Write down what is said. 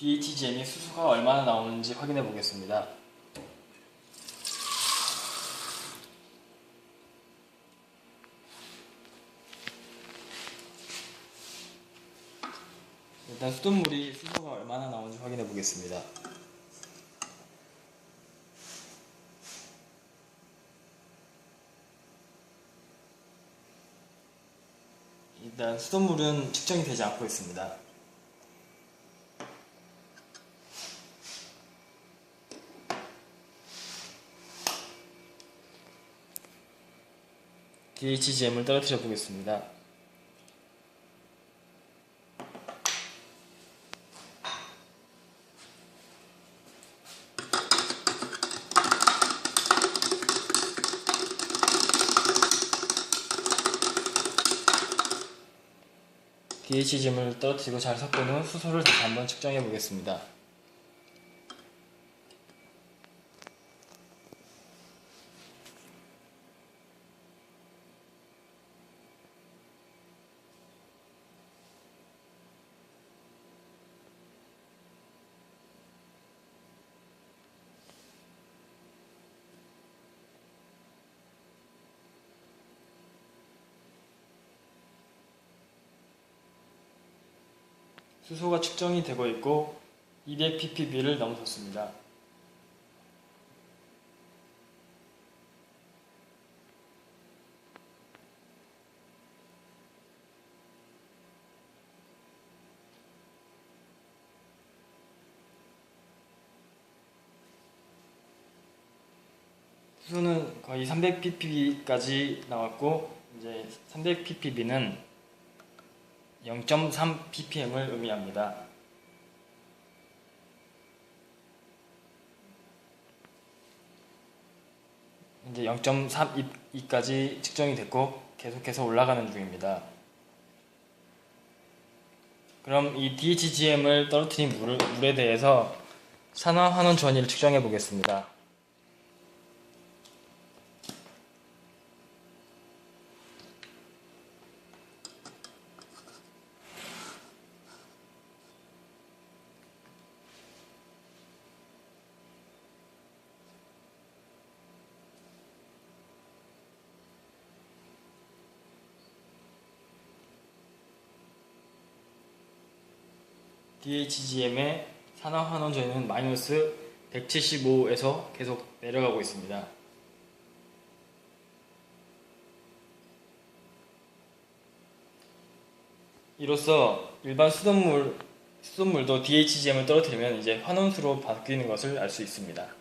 DHGM이 수소가 얼마나 나오는지 확인해 보겠습니다. 일단 수돗물이 수소가 얼마나 나오는지 확인해 보겠습니다. 일단 수돗물은 측정이 되지 않고 있습니다. DHGM을 떨어뜨려 보겠습니다. DHGM을 떨어뜨리고 잘 섞은 후 수소를 다시 한번 측정해 보겠습니다. 수소가 측정이 되고 있고 200ppb를 넘어섰습니다. 수소는 거의 300ppb까지 나왔고 이제 300ppb는 0.3 ppm을 의미합니다. 이제 0.32까지 측정이 됐고 계속해서 올라가는 중입니다. 그럼 이 DHGM을 떨어뜨린 물, 물에 대해서 산화 환원 전위를 측정해 보겠습니다. DHGM의 산화 환원 전위는 마이너스 175에서 계속 내려가고 있습니다. 이로써 일반 수돗물 수돗물도 DHGM을 떨어뜨리면 이제 환원수로 바뀌는 것을 알 수 있습니다.